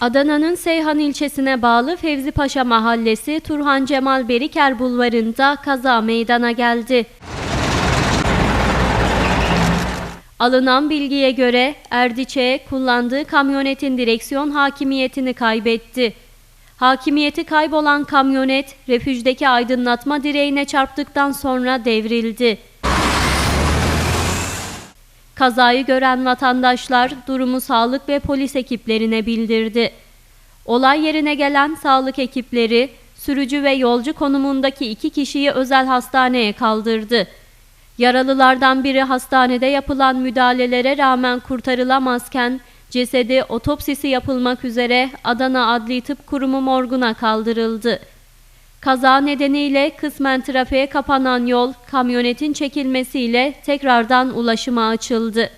Adana'nın Seyhan ilçesine bağlı Fevzi Paşa Mahallesi Turhan Cemal Beriker Bulvarı'nda kaza meydana geldi. Alınan bilgiye göre Erdiçe kullandığı kamyonetin direksiyon hakimiyetini kaybetti. Hakimiyeti kaybolan kamyonet refüjdeki aydınlatma direğine çarptıktan sonra devrildi. Kazayı gören vatandaşlar durumu sağlık ve polis ekiplerine bildirdi. Olay yerine gelen sağlık ekipleri sürücü ve yolcu konumundaki iki kişiyi özel hastaneye kaldırdı. Yaralılardan biri hastanede yapılan müdahalelere rağmen kurtarılamazken cesedi otopsisi yapılmak üzere Adana Adli Tıp Kurumu morguna kaldırıldı. Kaza nedeniyle kısmen trafiğe kapanan yol kamyonetin çekilmesiyle tekrardan ulaşıma açıldı.